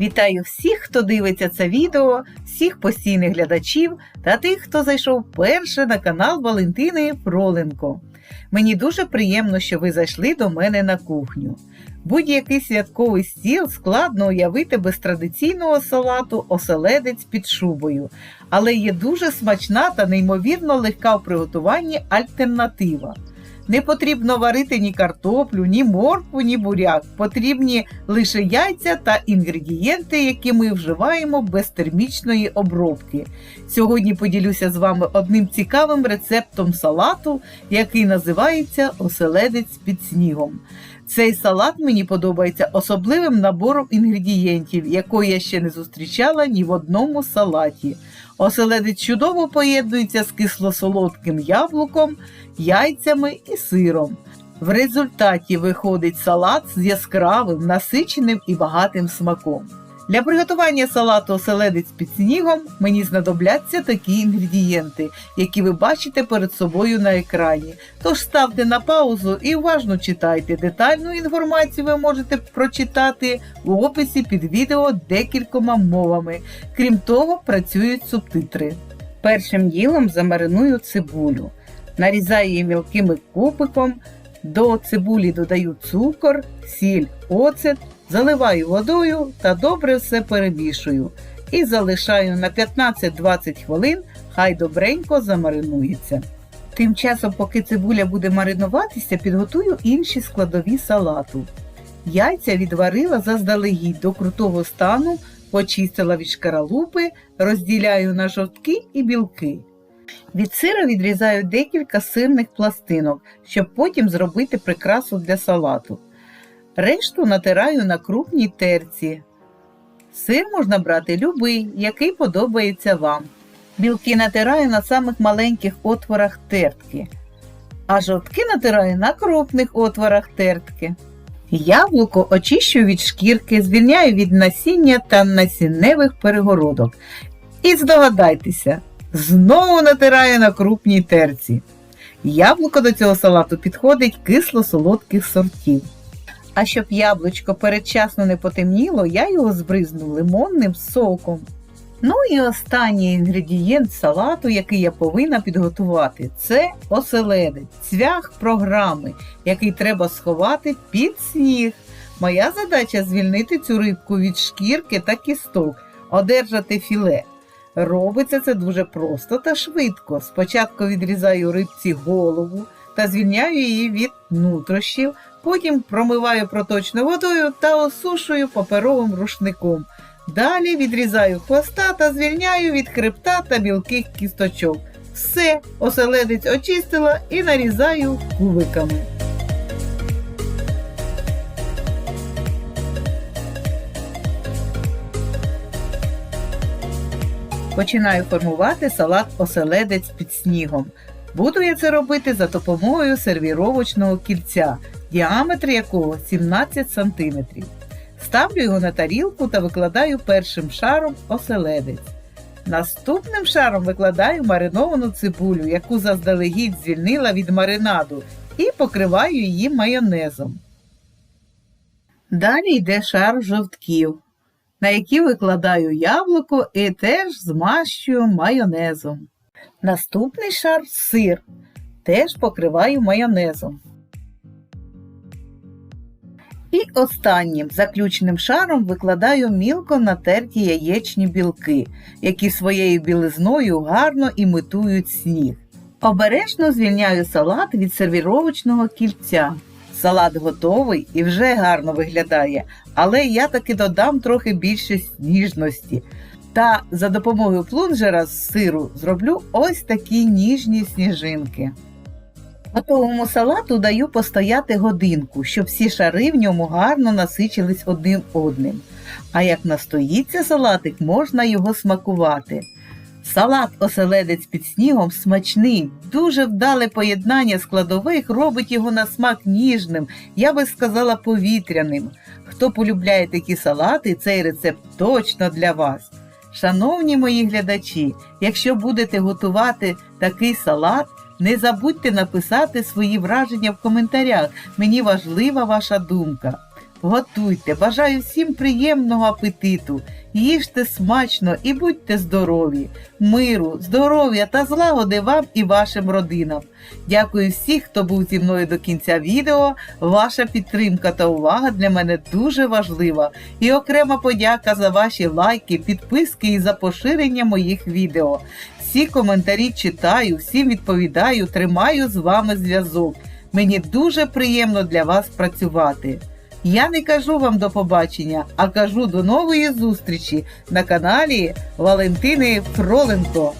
Вітаю всіх, хто дивиться це відео, всіх постійних глядачів та тих, хто зайшов вперше на канал Валентини Фроленко. Мені дуже приємно, що ви зайшли до мене на кухню. Будь-який святковий стіл складно уявити без традиційного салату оселедець під шубою, але є дуже смачна та неймовірно легка в приготуванні альтернатива. Не потрібно варити ні картоплю, ні моркву, ні буряк. Потрібні лише яйця та інгредієнти, які ми вживаємо без термічної обробки. Сьогодні поділюся з вами одним цікавим рецептом салату, який називається оселедець під снігом. Цей салат мені подобається особливим набором інгредієнтів, якої я ще не зустрічала ні в одному салаті. Оселедець чудово поєднується з кисло-солодким яблуком, яйцями і сиром. В результаті виходить салат з яскравим, насиченим і багатим смаком. Для приготування салату оселедець під снігом мені знадобляться такі інгредієнти, які ви бачите перед собою на екрані. Тож ставте на паузу і уважно читайте. Детальну інформацію ви можете прочитати у описі під відео декількома мовами. Крім того, працюють субтитри. Першим ділом замариную цибулю. Нарізаю її мілкими кубиком. До цибулі додаю цукор, сіль, оцет, заливаю водою та добре все перемішую. І залишаю на 15-20 хвилин, хай добренько замаринується. Тим часом, поки цибуля буде маринуватися, підготую інші складові салату. Яйця відварила заздалегідь до крутого стану, почистила від шкаралупи, розділяю на жовтки і білки. Від сира відрізаю декілька сирних пластинок, щоб потім зробити прикрасу для салату. Решту натираю на крупній терці. Сир можна брати любий, який подобається вам. Білки натираю на самих маленьких отворах тертки, а жовтки натираю на крупних отворах тертки. Яблуко очищую від шкірки, звільняю від насіння та насінневих перегородок. І здогадайтеся, знову натираю на крупній терці. Яблуко до цього салату підходить кисло-солодких сортів. А щоб яблучко передчасно не потемніло, я його збризну лимонним соком. Ну і останній інгредієнт салату, який я повинна підготувати, це оселедець, цвях програми, який треба сховати під сніг. Моя задача звільнити цю рибку від шкірки та кісток, одержати філе. Робиться це дуже просто та швидко. Спочатку відрізаю рибці голову та звільняю її від нутрощів, потім промиваю проточною водою та осушую паперовим рушником. Далі відрізаю хвоста та звільняю від хребта та мілких кісточок. Все, оселедець очистила і нарізаю кубиками. Починаю формувати салат оселедець під снігом. Буду я це робити за допомогою сервіровочного кільця, діаметр якого 17 см. Ставлю його на тарілку та викладаю першим шаром оселедець. Наступним шаром викладаю мариновану цибулю, яку заздалегідь звільнила від маринаду, і покриваю її майонезом. Далі йде шар жовтків, на які викладаю яблуко і теж змащую майонезом. Наступний шар сир, теж покриваю майонезом. І останнім заключним шаром викладаю мілко натерті яєчні білки, які своєю білизною гарно імітують сніг. Обережно звільняю салат від сервіровочного кільця. Салат готовий і вже гарно виглядає, але я таки додам трохи більше сніжності. Та за допомогою плунжера з сиру зроблю ось такі ніжні сніжинки. Готовому салату даю постояти годинку, щоб всі шари в ньому гарно насичились одним одним. А як настоїться салатик, можна його смакувати. Салат оселедець під снігом смачний, дуже вдале поєднання складових робить його на смак ніжним, я би сказала повітряним. Хто полюбляє такі салати, цей рецепт точно для вас. Шановні мої глядачі, якщо будете готувати такий салат, не забудьте написати свої враження в коментарях. Мені важлива ваша думка. Готуйте. Бажаю всім приємного апетиту. Їжте смачно і будьте здорові, миру, здоров'я та злагоди вам і вашим родинам. Дякую всіх, хто був зі мною до кінця відео. Ваша підтримка та увага для мене дуже важлива. І окрема подяка за ваші лайки, підписки і за поширення моїх відео. Всі коментарі читаю, всім відповідаю, тримаю з вами зв'язок. Мені дуже приємно для вас працювати. Я не кажу вам до побачення, а кажу до нової зустрічі на каналі Валентини Фроленко.